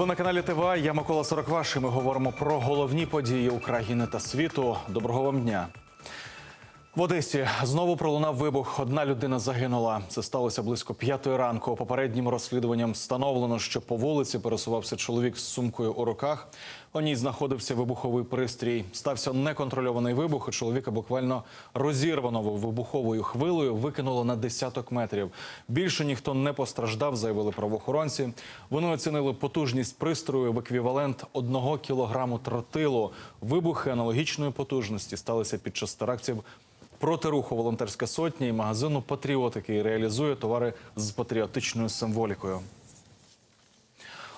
Ви на каналі ТВА. Я Микола Сорокваш. Ми говоримо про головні події України та світу. Доброго вам дня. В Одесі знову пролунав вибух. Одна людина загинула. Це сталося близько п'ятої ранку. Попереднім розслідуванням встановлено, що по вулиці пересувався чоловік з сумкою у руках. У ній знаходився вибуховий пристрій. Стався неконтрольований вибух. і Чоловіка буквально розірвано вибуховою хвилею викинуло на десяток метрів. Більше ніхто не постраждав, заявили правоохоронці. Вони оцінили потужність пристрою в еквівалент одного кілограму тротилу. Вибухи аналогічної потужності сталися під час терактів проти руху волонтерська сотня і магазину патріотики і реалізує товари з патріотичною символікою.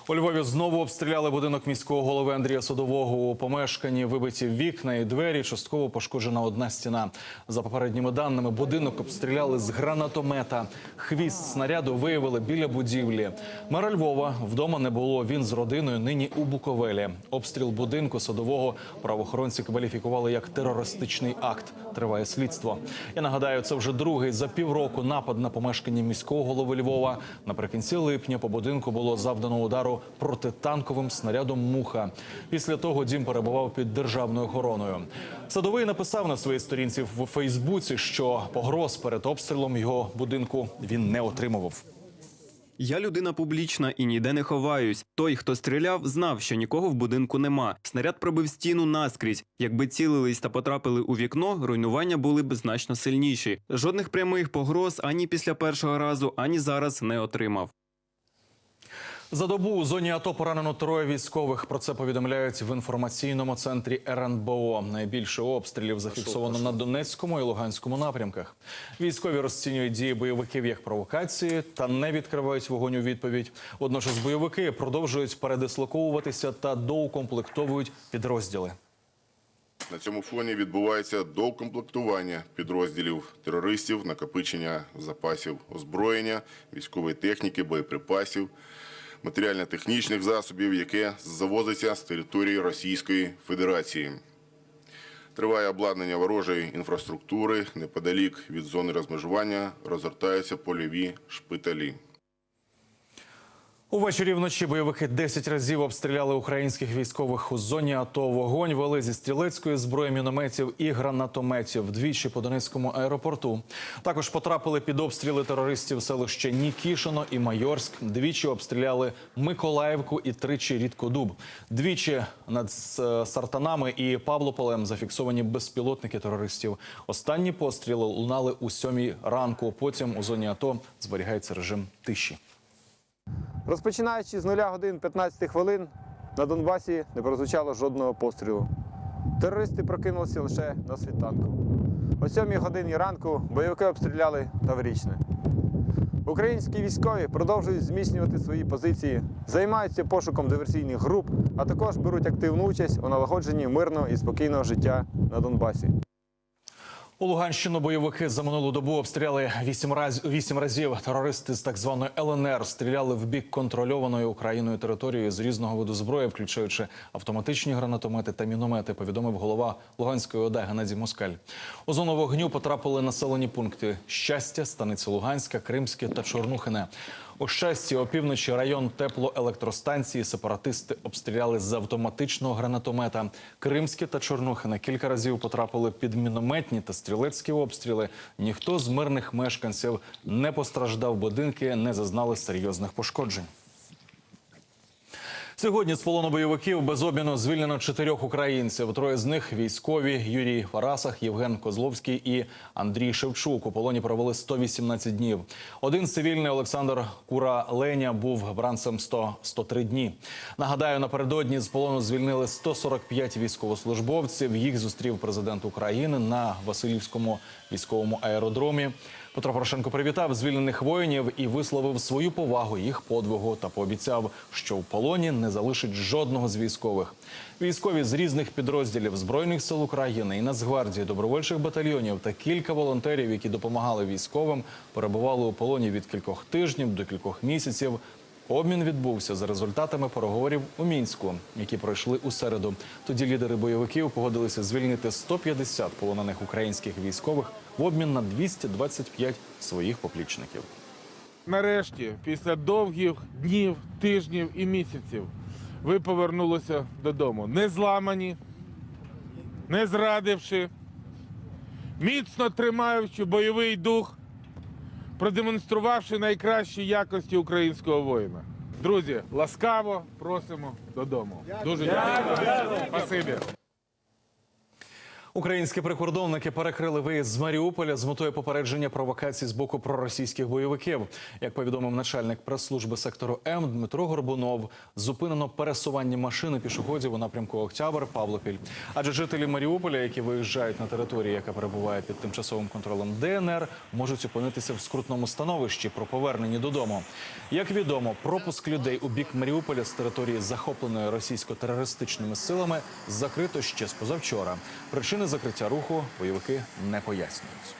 У Львові знову обстріляли будинок міського голови Андрія Садового. У помешканні вибиті вікна і двері. Частково пошкоджена одна стіна. За попередніми даними, будинок обстріляли з гранатомета. Хвіст снаряду виявили біля будівлі. Мера Львова вдома не було. Він з родиною нині у Буковелі. Обстріл будинку садового правоохоронці кваліфікували як терористичний акт. Триває слідство. Я нагадаю, це вже другий за півроку напад на помешкання міського голови Львова. Наприкінці липня по будинку було завдано удару протитанковим снарядом муха. Після того дім перебував під державною охороною. Садовий написав на своїй сторінці в Фейсбуці, що погроз перед обстрілом його будинку він не отримував. Я людина публічна і ніде не ховаюсь. Той, хто стріляв, знав, що нікого в будинку нема. Снаряд пробив стіну наскрізь. Якби цілились та потрапили у вікно, руйнування були б значно сильніші. Жодних прямих погроз ані після першого разу, ані зараз не отримав. За добу у зоні АТО поранено троє військових. Про це повідомляють в інформаційному центрі РНБО. Найбільше обстрілів зафіксовано на Донецькому і Луганському напрямках. Військові розцінюють дії бойовиків як провокації та не відкривають вогонь у відповідь. Водночас бойовики продовжують передислоковуватися та доукомплектовують підрозділи. На цьому фоні відбувається доукомплектування підрозділів терористів, накопичення запасів озброєння, військової техніки, боєприпасів, матеріально-технічних засобів, яке завозиться з території Російської Федерації. Триває обладнання ворожої інфраструктури неподалік від зони розмежування розгортаються польові шпиталі. Увечері вночі бойовики 10 разів обстріляли українських військових у зоні АТО. Вогонь вели зі стрілецької зброї мінометів і гранатометів двічі по Донецькому аеропорту. Також потрапили під обстріли терористів селище Нікішино і Майорськ. Двічі обстріляли Миколаївку і тричі Рідкодуб. Двічі над Сартанами і Павлополем зафіксовані безпілотники терористів. Останні постріли лунали у сьомій ранку. Потім у зоні АТО зберігається режим тиші. Розпочинаючи з 0 годин 15 хвилин, на Донбасі не прозвучало жодного пострілу. Терористи прокинулися лише на світанку. О 7 годині ранку бойовики обстріляли Таврічне. Українські військові продовжують зміцнювати свої позиції, займаються пошуком диверсійних груп, а також беруть активну участь у налагодженні мирного і спокійного життя на Донбасі. У Луганщину бойовики за минулу добу обстріляли вісім раз вісім разів. Терористи з так званої ЛНР стріляли в бік контрольованої Україною території з різного виду зброї, включаючи автоматичні гранатомети та міномети. Повідомив голова Луганської ОДА Геннадій Москаль. У зону вогню потрапили населені пункти щастя, станиця Луганська, Кримське та Чорнухине. У щасті опівночі район теплоелектростанції сепаратисти обстріляли з автоматичного гранатомета. Кримські та Чорнухина кілька разів потрапили під мінометні та стрілецькі обстріли. Ніхто з мирних мешканців не постраждав. Будинки не зазнали серйозних пошкоджень. Сьогодні з полону бойовиків без обміну звільнено чотирьох українців. Троє з них військові Юрій Парасах, Євген Козловський і Андрій Шевчук. У полоні провели 118 днів. Один цивільний Олександр Кура Леня був бранцем 100 103 дні. Нагадаю, напередодні з полону звільнили 145 військовослужбовців. Їх зустрів президент України на Васильівському військовому аеродромі. Петро Порошенко привітав звільнених воїнів і висловив свою повагу їх подвигу та пообіцяв, що в полоні не залишить жодного з військових. Військові з різних підрозділів збройних сил України і Нацгвардії, добровольчих батальйонів та кілька волонтерів, які допомагали військовим, перебували у полоні від кількох тижнів до кількох місяців. Обмін відбувся за результатами переговорів у мінську, які пройшли у середу. Тоді лідери бойовиків погодилися звільнити 150 полонених українських військових в обмін на 225 своїх поплічників. Нарешті, після довгих днів, тижнів і місяців, ви повернулися додому. Не зламані, не зрадивши, міцно тримаючи бойовий дух, продемонструвавши найкращі якості українського воїна. Друзі, ласкаво просимо додому. Дуже дякую. Спасибі. Українські прикордонники перекрили виїзд з Маріуполя з метою попередження провокацій з боку проросійських бойовиків. Як повідомив начальник прес-служби сектору М Дмитро Горбунов, зупинено пересування машин і пішоходів у напрямку Октябрь Павлопіль. Адже жителі Маріуполя, які виїжджають на територію, яка перебуває під тимчасовим контролем ДНР, можуть опинитися в скрутному становищі про повернення додому. Як відомо, пропуск людей у бік Маріуполя з території захопленої російсько-терористичними силами закрито ще з позавчора. Причини закриття руху бойовики не пояснюють.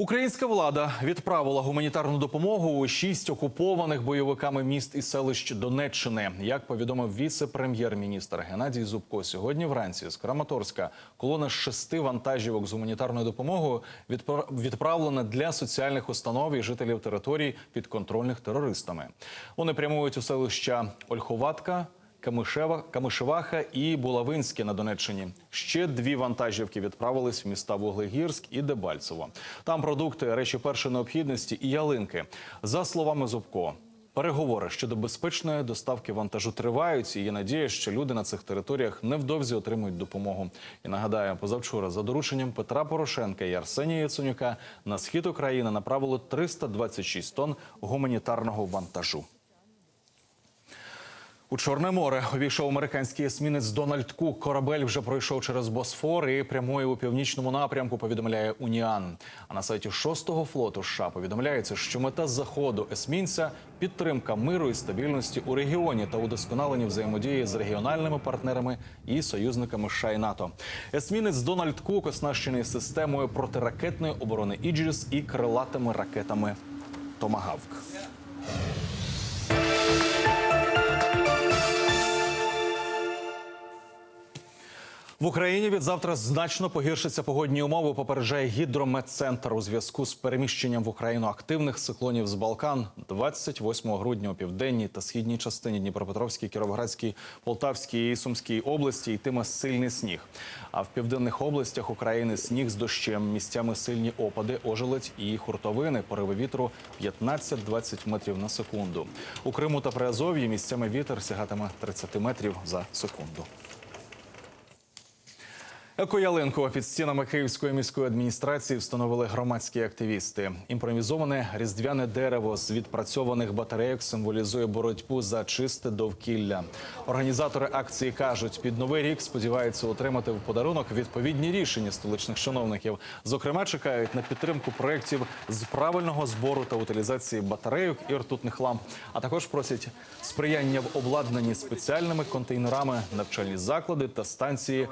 Українська влада відправила гуманітарну допомогу у шість окупованих бойовиками міст і селищ Донеччини. Як повідомив віце-прем'єр-міністр Геннадій Зубко, сьогодні вранці з Краматорська колона шести вантажівок з гуманітарною допомогою відпра- відправлена для соціальних установ і жителів територій підконтрольних терористами. Вони прямують у селища Ольховатка. Камишева, Камишеваха і Булавинське на Донеччині. Ще дві вантажівки відправились в міста Вуглегірськ і Дебальцево. Там продукти, речі першої необхідності і ялинки. За словами Зубко, переговори щодо безпечної доставки вантажу тривають. І є надія, що люди на цих територіях невдовзі отримують допомогу. І нагадаю, позавчора за дорученням Петра Порошенка і Арсенія Яценюка на схід України направили 326 тонн гуманітарного вантажу. У Чорне море увійшов американський есмінець Дональд Кук. Корабель вже пройшов через Босфор і прямує у північному напрямку. Повідомляє Уніан. А на сайті шостого флоту США повідомляється, що мета заходу есмінця підтримка миру і стабільності у регіоні та удосконалення взаємодії з регіональними партнерами і союзниками США і НАТО. Есмінець Дональд Кук оснащений системою протиракетної оборони Іджіс і крилатими ракетами Томагавк. В Україні від завтра значно погіршаться погодні умови. Попереджає гідрометцентр у зв'язку з переміщенням в Україну активних циклонів з Балкан 28 грудня у південній та східній частині Дніпропетровській, Кіровоградській, Полтавській і Сумській області йтиме сильний сніг. А в південних областях України сніг з дощем, місцями сильні опади, ожеледь і хуртовини, пориви вітру 15-20 метрів на секунду. У Криму та Приазов'ї місцями вітер сягатиме 30 метрів за секунду. Екоялинку під стінами Київської міської адміністрації встановили громадські активісти. Імпровізоване різдвяне дерево з відпрацьованих батарейок символізує боротьбу за чисте довкілля. Організатори акції кажуть, під новий рік сподіваються отримати в подарунок відповідні рішення столичних чиновників. Зокрема, чекають на підтримку проєктів з правильного збору та утилізації батарейок і ртутних ламп. А також просять сприяння в обладнанні спеціальними контейнерами навчальні заклади та станції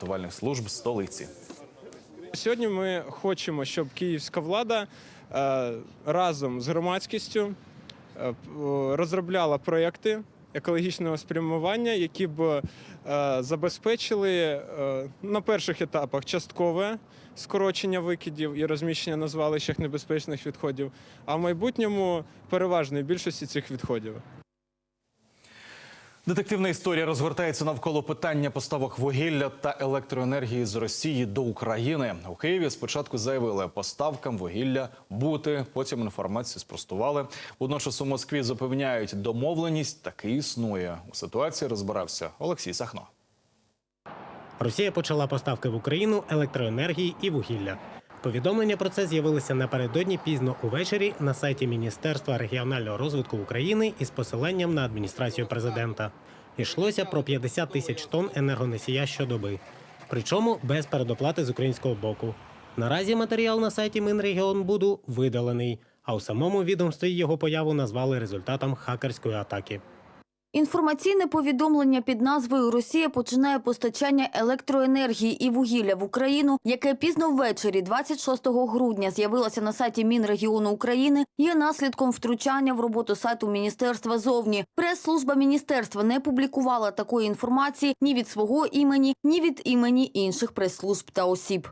пожежно-рятувальних служб столиці. Сьогодні ми хочемо, щоб київська влада е, разом з громадськістю е, розробляла проекти екологічного спрямування, які б е, забезпечили на перших етапах часткове скорочення викидів і розміщення на звалищах небезпечних відходів, а в майбутньому переважної більшості цих відходів. Детективна історія розгортається навколо питання поставок вугілля та електроенергії з Росії до України. У Києві спочатку заявили поставкам вугілля бути. Потім інформацію спростували. Водночас у Москві запевняють, домовленість таки існує. У ситуації розбирався Олексій Сахно. Росія почала поставки в Україну електроенергії і вугілля. Повідомлення про це з'явилися напередодні пізно увечері на сайті Міністерства регіонального розвитку України із посиланням на адміністрацію президента. Йшлося про 50 тисяч тонн енергоносія щодоби, причому без передоплати з українського боку. Наразі матеріал на сайті Мінрегіонбуду видалений, а у самому відомстві його появу назвали результатом хакерської атаки. Інформаційне повідомлення під назвою Росія починає постачання електроенергії і вугілля в Україну, яке пізно ввечері 26 грудня з'явилося на сайті Мінрегіону України, є наслідком втручання в роботу сайту Міністерства зовні. Прес-служба міністерства не публікувала такої інформації ні від свого імені, ні від імені інших прес-служб та осіб.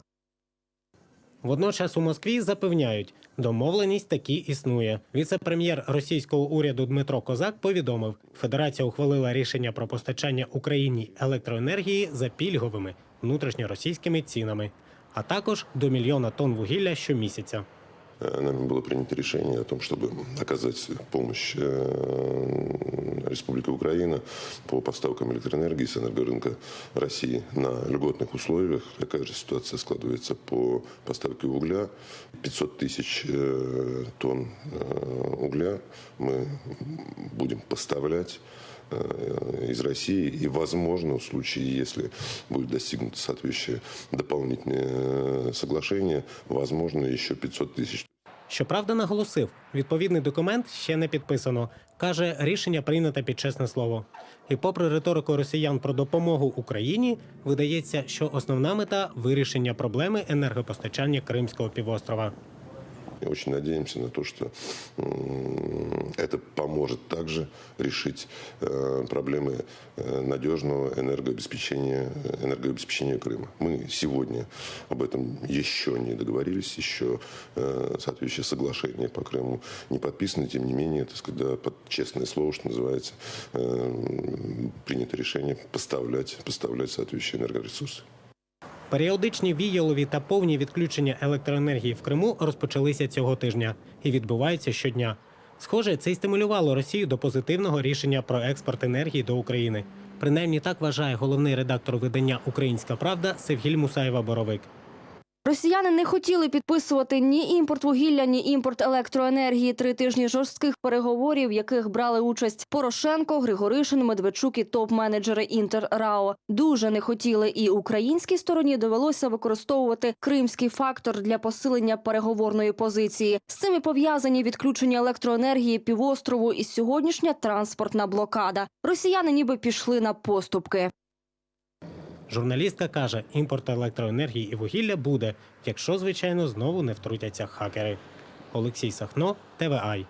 Водночас у Москві запевняють, домовленість таки існує. Віце-прем'єр російського уряду Дмитро Козак повідомив, Федерація ухвалила рішення про постачання Україні електроенергії за пільговими внутрішньоросійськими цінами, а також до мільйона тонн вугілля щомісяця. Э, Нами было принято решение о том, чтобы оказать помощь э, Республике Украина по поставкам электроэнергии с энергорынка России на льготных условиях. Такая же ситуация складывается по поставке угля. 500 тысяч э, тонн э, угля мы будем поставлять э, из России. И, возможно, в случае, если будет достигнуто соответствующее дополнительное э, соглашение, возможно, еще 500 тысяч Щоправда, наголосив, відповідний документ ще не підписано. Каже, рішення прийнято під чесне слово. І попри риторику росіян про допомогу Україні, видається, що основна мета вирішення проблеми енергопостачання Кримського півострова. И очень надеемся на то, что это поможет также решить э, проблемы э, надежного энергообеспечения, энергообеспечения Крыма. Мы сегодня об этом еще не договорились, еще э, соответствующее соглашение по Крыму не подписано. Тем не менее, так сказать, да, под честное слово, что называется, принято решение поставлять, поставлять соответствующие энергоресурсы. Періодичні віялові та повні відключення електроенергії в Криму розпочалися цього тижня і відбуваються щодня. Схоже, це й стимулювало Росію до позитивного рішення про експорт енергії до України. Принаймні так вважає головний редактор видання Українська Правда Севгіль Мусаєва Боровик. Росіяни не хотіли підписувати ні імпорт вугілля, ні імпорт електроенергії. Три тижні жорстких переговорів, в яких брали участь Порошенко, Григоришин, Медведчук і топ-менеджери Інтеррао. Дуже не хотіли, і українській стороні довелося використовувати кримський фактор для посилення переговорної позиції. З цим і пов'язані відключення електроенергії півострову і сьогоднішня транспортна блокада. Росіяни ніби пішли на поступки. Журналістка каже, імпорт електроенергії і вугілля буде, якщо, звичайно, знову не втрутяться хакери. Олексій Сахно, ТВАЙ.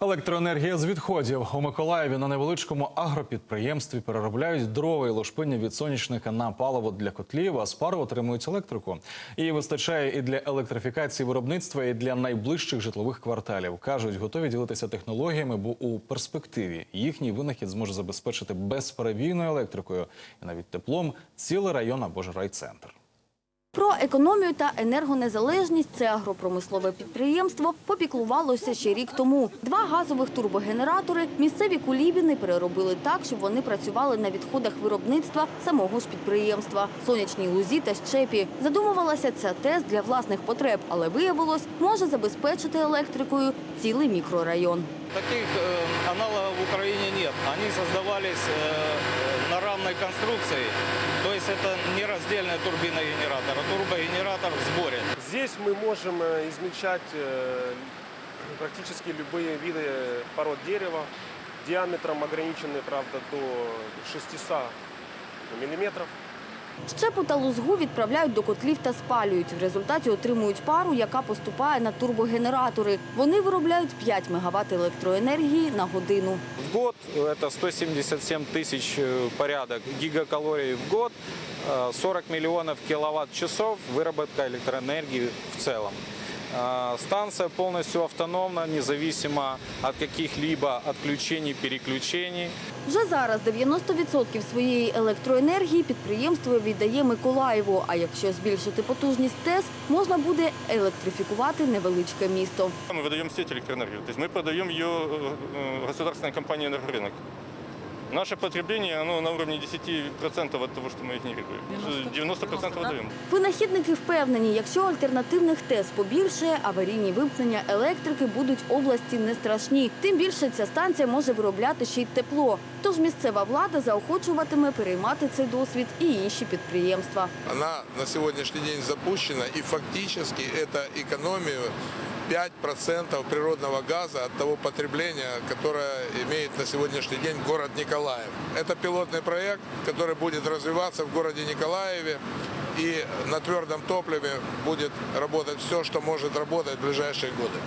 Електроенергія з відходів у Миколаєві на невеличкому агропідприємстві переробляють дрова і лошпиння від сонячника на паливо для котлів, а з пару отримують електрику. Її вистачає і для електрифікації виробництва, і для найближчих житлових кварталів. кажуть, готові ділитися технологіями, бо у перспективі їхній винахід зможе забезпечити безперебійною електрикою і навіть теплом цілий район або ж райцентр. Про економію та енергонезалежність це агропромислове підприємство попіклувалося ще рік тому. Два газових турбогенератори місцеві кулібіни переробили так, щоб вони працювали на відходах виробництва самого ж підприємства, сонячній лузі та щепі. Задумувалася ця ТЕС для власних потреб, але виявилось, може забезпечити електрикою цілий мікрорайон. Таких э, аналогов в Украине нет. Они создавались э, на равной конструкции. То есть это не раздельная турбина генератора, турбогенератор в сборе. Здесь мы можем э, измельчать э, практически любые виды пород дерева. Диаметром ограничены, правда, до 600 миллиметров. Щепу та лузгу відправляють до котлів та спалюють. В результаті отримують пару, яка поступає на турбогенератори. Вони виробляють 5 МВт електроенергії на годину. В год это 177 тысяч э, порядок гигакалорий в год, э, 40 миллионов киловатт-часов выработка электроэнергии в целом. Э, Станция полностью автономна, независимо от каких-либо отключений, переключений. Вже зараз 90% своєї електроенергії підприємство віддає Миколаєву. А якщо збільшити потужність ТЕС, можна буде електрифікувати невеличке місто. Мы выдаем сеть электроэнергию, то есть мы продаем ее э, э, государственной компании «Энергорынок». Наше потребление оно на уровне 10% от того, что мы генерируем. 90% выдаем. Винахідники впевнені, якщо альтернативних ТЕС побільшає, аварійні вимкнення електрики будуть області не страшні. Тим більше ця станція може виробляти ще й тепло. Тож місцева влада заохочуватиме переймати цей досвід і інші підприємства. Она на сегодняшний день запущена, и фактически это экономию 5% природного газа от того потребления, которое имеет на сегодняшний день город Николаев. Это пилотный проект, который будет развиваться в городе Николаеве, и на твердом топливе будет работать все, что может работать в ближайшие годы.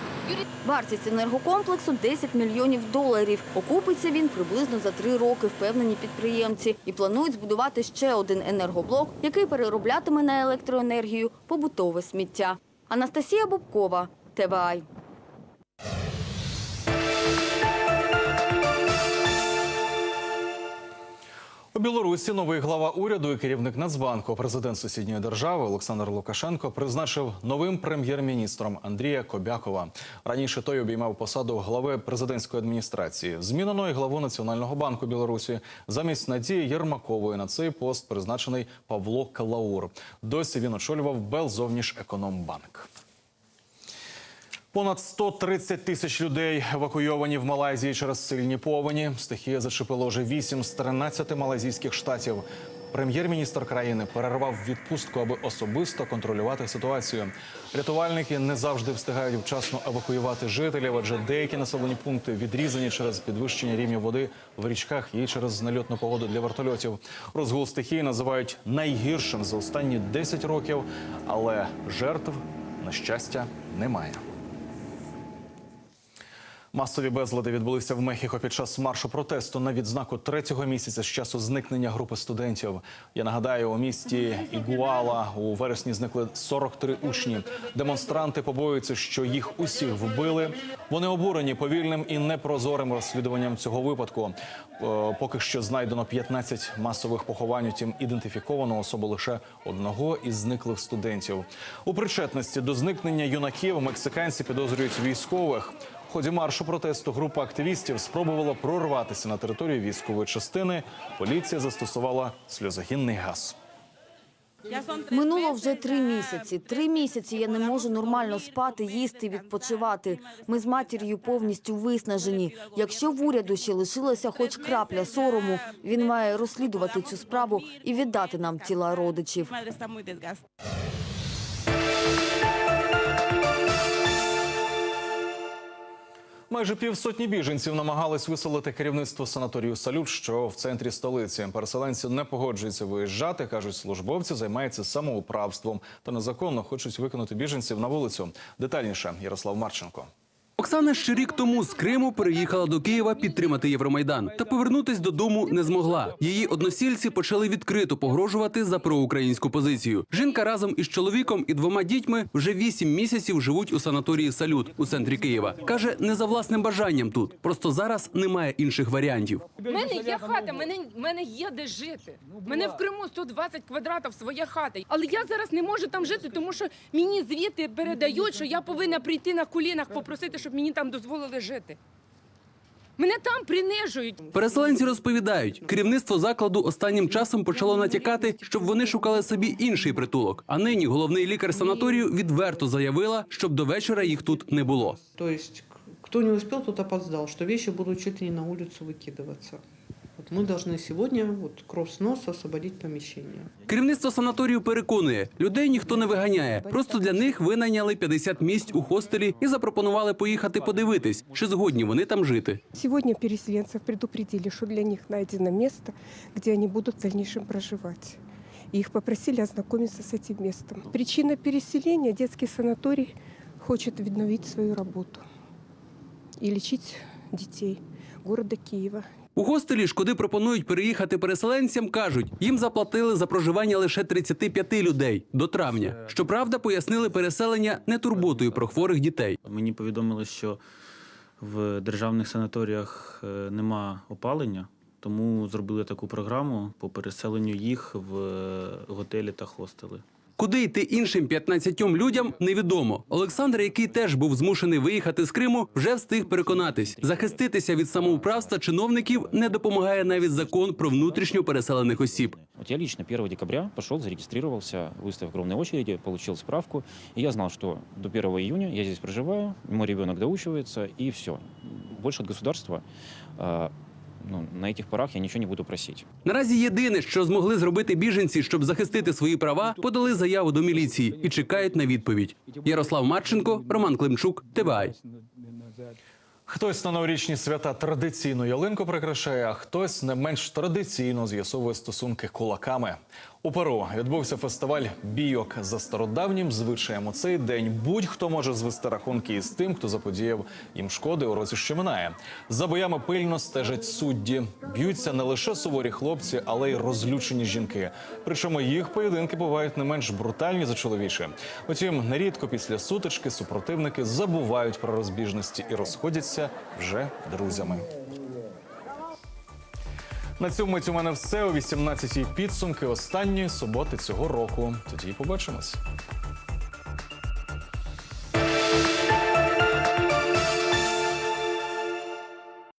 Вартість енергокомплексу 10 мільйонів доларів. Окупиться він приблизно за три роки, впевнені підприємці. І планують збудувати ще один енергоблок, який перероблятиме на електроенергію побутове сміття. Анастасія Бобкова, ТВАЙ. У Білорусі новий глава уряду і керівник Нацбанку, президент сусідньої держави Олександр Лукашенко призначив новим прем'єр-міністром Андрія Кобякова. Раніше той обіймав посаду глави президентської адміністрації. Змінено і главу Національного банку Білорусі. Замість Надії Єрмакової на цей пост призначений Павло Калаур. Досі він очолював Белзовніжекономбанк. Понад 130 тисяч людей евакуйовані в Малайзії через сильні повені. Стихія зачепила вже 8 з 13 малайзійських штатів. Прем'єр-міністр країни перервав відпустку, аби особисто контролювати ситуацію. Рятувальники не завжди встигають вчасно евакуювати жителів, адже деякі населені пункти відрізані через підвищення рівня води в річках і через нальотну погоду для вертольотів. Розгул стихії називають найгіршим за останні 10 років, але жертв на щастя немає. Масові безлади відбулися в Мехіко під час маршу протесту на відзнаку третього місяця з часу зникнення групи студентів. Я нагадаю, у місті Ігуала у вересні зникли 43 учні. Демонстранти побоюються, що їх усіх вбили. Вони обурені повільним і непрозорим розслідуванням цього випадку. Е, Поки що знайдено 15 масових поховань. Утім, ідентифіковано особу лише одного із зниклих студентів. У причетності до зникнення юнаків мексиканці підозрюють військових. В ході маршу протесту група активістів спробувала прорватися на територію військової частини. Поліція застосувала сльозогінний газ. Минуло вже три місяці. Три місяці я не можу нормально спати, їсти, відпочивати. Ми з матір'ю повністю виснажені. Якщо в уряду ще лишилася хоч крапля сорому, він має розслідувати цю справу і віддати нам тіла родичів. Майже півсотні біженців намагались виселити керівництво санаторію Салют, що в центрі столиці. Переселенці не погоджуються виїжджати. кажуть, службовці займаються самоуправством та незаконно хочуть виконати біженців на вулицю. Детальніше Ярослав Марченко. Оксана ще рік тому з Криму переїхала до Києва підтримати Євромайдан та повернутись додому не змогла. Її односільці почали відкрито погрожувати за проукраїнську позицію. Жінка разом із чоловіком і двома дітьми вже вісім місяців живуть у санаторії Салют у центрі Києва. каже, не за власним бажанням тут. Просто зараз немає інших варіантів. У мене є хата, мене, мене є де жити. Мене в Криму 120 квадратів своя хата. Але я зараз не можу там жити, тому що мені звідти передають, що я повинна прийти на колінах попросити, щоб мені там дозволили жити. Мене там принижують. Переселенці розповідають, керівництво закладу останнім часом почало натякати, щоб вони шукали собі інший притулок. А нині головний лікар санаторію відверто заявила, щоб до вечора їх тут не було. То хто не успел, тот опоздав, що речі будуть чуть ли не на вулицю выкидываться. Вот мы должны сегодня вот кровь с носа освободить помещение. Керівництво санаторію переконує, людей ніхто не виганяє. Просто для них винайняли 50 місць у хостелі і запропонували поїхати подивитись, чи згодні вони там жити. Сегодня переселенцев предупредили, что для них найдено место, где они будут в дальнейшем проживать. И их попросили ознакомиться с этим местом. Причина переселения – детский санаторий хочет обновить свою работу и лечить детей города Киева. У хостелі ж, куди пропонують переїхати переселенцям, кажуть, їм заплатили за проживання лише 35 людей до травня. Щоправда, пояснили переселення не турботою про хворих дітей. Мені повідомили, що в державних санаторіях е, нема опалення, тому зробили таку програму по переселенню їх в е, готелі та хостели. Куди йти іншим 15 людям, невідомо. Олександр, який теж був змушений виїхати з Криму, вже встиг переконатись, захиститися від самоуправства чиновників не допомагає навіть закон про внутрішньо переселених осіб. Вот я лично 1 декабря пошел, зарегистрировался, выставил огромные очереди, получил справку. И я знал, что до 1 июня я здесь проживаю, мой ребенок доучивается, и все. Больше от государства э, ну, на этих порах я нічого не буду просити. Наразі єдине, що змогли зробити біженці, щоб захистити свої права, подали заяву до міліції і чекають на відповідь. Ярослав Марченко, Роман Климчук, ТВАЙ. Хтось на новорічні свята традиційну ялинку прикрашає, а хтось не менш традиційно з'ясовує стосунки кулаками. У Перу відбувся фестиваль бійок за стародавнім звичаєм. У цей день будь-хто може звести рахунки із тим, хто заподіяв їм шкоди у році, що минає. За боями пильно стежать судді. Б'ються не лише суворі хлопці, але й розлючені жінки. Причому їх поєдинки бувають не менш брутальні за чоловічі. Утім, нерідко після сутички супротивники забувають про розбіжності і розходяться вже друзями. На цьому у мене все о 18-й підсумки останньої суботи цього року. Тоді побачимось.